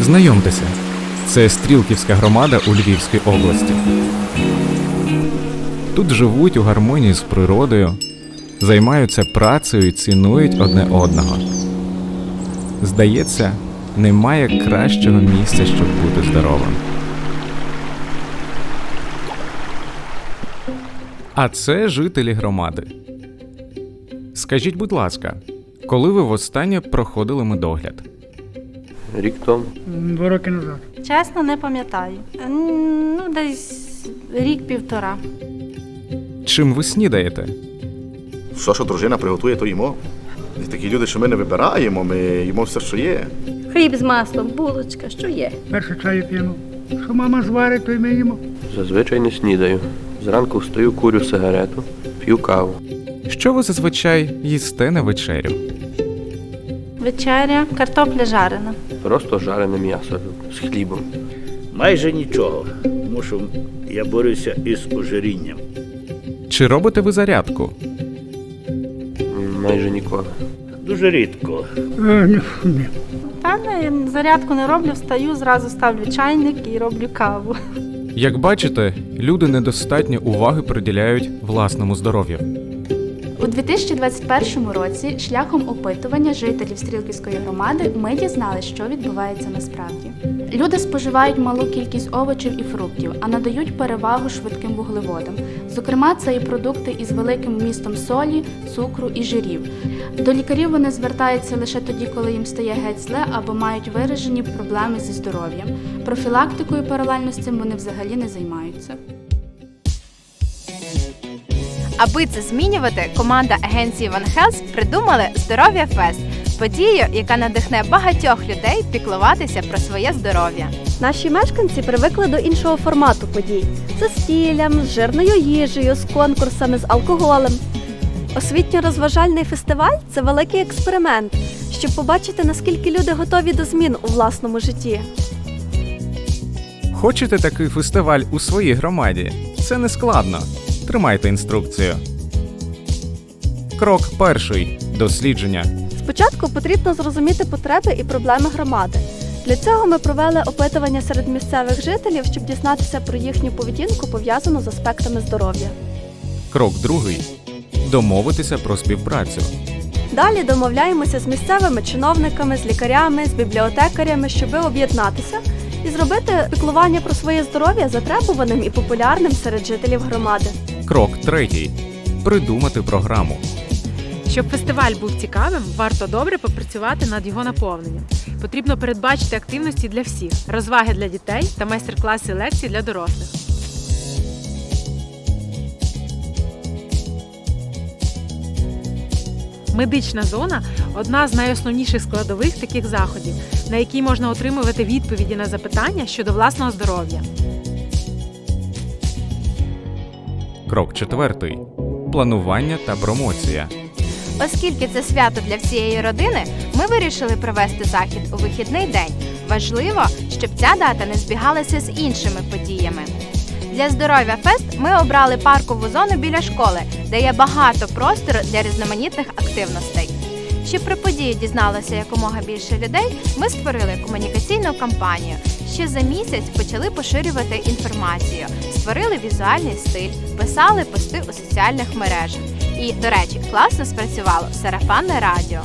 Знайомтеся, це Стрілківська громада у Львівській області. Тут живуть у гармонії з природою, займаються працею і цінують одне одного. Здається, немає кращого місця, щоб бути здоровим. А це жителі громади. Скажіть, будь ласка, коли ви востаннє проходили медогляд? Рік тому. Два роки назад. Чесно, не пам'ятаю. Ну, десь рік-півтора. Чим ви снідаєте? Все, що дружина приготує, то їмо. І такі люди, що ми не вибираємо, ми їмо все, що є. Хліб з маслом, булочка, що є. Перше чаю п'ємо. Що мама зварить, то й ми їмо. Зазвичай не снідаю. Зранку встаю, курю сигарету, п'ю каву. Що ви зазвичай їсте на вечерю? Вечеря, картопля жарена. Просто жарене м'ясо з хлібом. Майже нічого, тому що я борюся із ожирінням. Чи робите ви зарядку? Майже ніколи. Дуже рідко. Та не, зарядку не роблю, встаю, зразу ставлю чайник і роблю каву. Як бачите, люди недостатньо уваги приділяють власному здоров'ю. У 2021 році шляхом опитування жителів Стрілківської громади ми дізналися, що відбувається насправді. Люди споживають малу кількість овочів і фруктів, а надають перевагу швидким вуглеводам. Зокрема, це і продукти із великим вмістом солі, цукру і жирів. До лікарів вони звертаються лише тоді, коли їм стає геть зле або мають виражені проблеми зі здоров'ям. Профілактикою паралельно вони взагалі не займаються. Аби це змінювати, команда агенції One Health придумали Здоров'я Фест подію, яка надихне багатьох людей піклуватися про своє здоров'я. Наші мешканці привикли до іншого формату подій: з застіллям, з жирною їжею, з конкурсами, з алкоголем. Освітньо-розважальний фестиваль це великий експеримент, щоб побачити, наскільки люди готові до змін у власному житті. Хочете такий фестиваль у своїй громаді? Це не складно. Тримайте інструкцію. Крок перший дослідження. Спочатку потрібно зрозуміти потреби і проблеми громади. Для цього ми провели опитування серед місцевих жителів, щоб дізнатися про їхню поведінку, пов'язану з аспектами здоров'я. Крок другий домовитися про співпрацю. Далі домовляємося з місцевими чиновниками, з лікарями, з бібліотекарями, щоби об'єднатися і зробити піклування про своє здоров'я затребуваним і популярним серед жителів громади. Крок третій придумати програму. Щоб фестиваль був цікавим, варто добре попрацювати над його наповненням. Потрібно передбачити активності для всіх, розваги для дітей та майстер-класи і лекції для дорослих. Медична зона одна з найосновніших складових таких заходів, на якій можна отримувати відповіді на запитання щодо власного здоров'я. Крок четвертий планування та промоція. Оскільки це свято для всієї родини, ми вирішили провести захід у вихідний день. Важливо, щоб ця дата не збігалася з іншими подіями. Для здоров'я фест ми обрали паркову зону біля школи, де є багато простору для різноманітних активностей. Щоб про події дізналося якомога більше людей, ми створили комунікаційну кампанію. Ще за місяць почали поширювати інформацію, створили візуальний стиль, писали пости у соціальних мережах. І, до речі, класно спрацювало сарафанне радіо.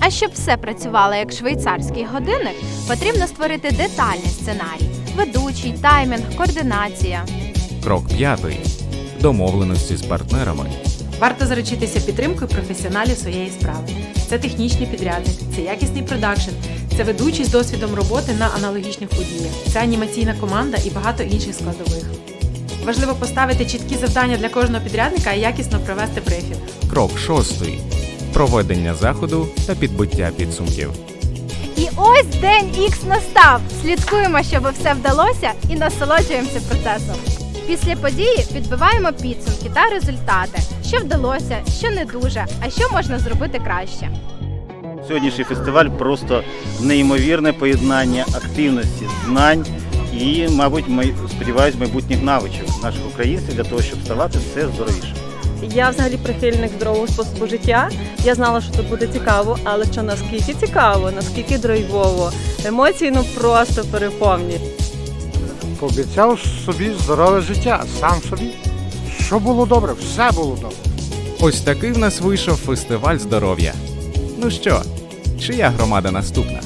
А щоб все працювало як швейцарський годинник, потрібно створити детальний сценарій: ведучий, таймінг, координація. Крок п'ятий домовленості з партнерами. Варто заручитися підтримкою професіоналів своєї справи. Це технічний підрядник, це якісний продакшн, це ведучий з досвідом роботи на аналогічних подіях, це анімаційна команда і багато інших складових. Важливо поставити чіткі завдання для кожного підрядника і якісно провести брифінг. Крок шостий проведення заходу та підбиття підсумків. І ось день Х настав. Слідкуємо, щоб все вдалося, і насолоджуємося процесом. Після події підбиваємо підсумки та результати, що вдалося, що не дуже, а що можна зробити краще. Сьогоднішній фестиваль просто неймовірне поєднання активності, знань і, мабуть, ми сподіваюся, майбутніх навичок наших українців для того, щоб ставати все здоровіше. Я взагалі прихильник здорового способу життя. Я знала, що це буде цікаво, але що наскільки цікаво, наскільки драйвово, емоції ну просто переповнюють. Пообіцяв собі здорове життя, сам собі. Що було добре, все було добре. Ось такий в нас вийшов фестиваль здоров'я. Ну що, чия громада наступна?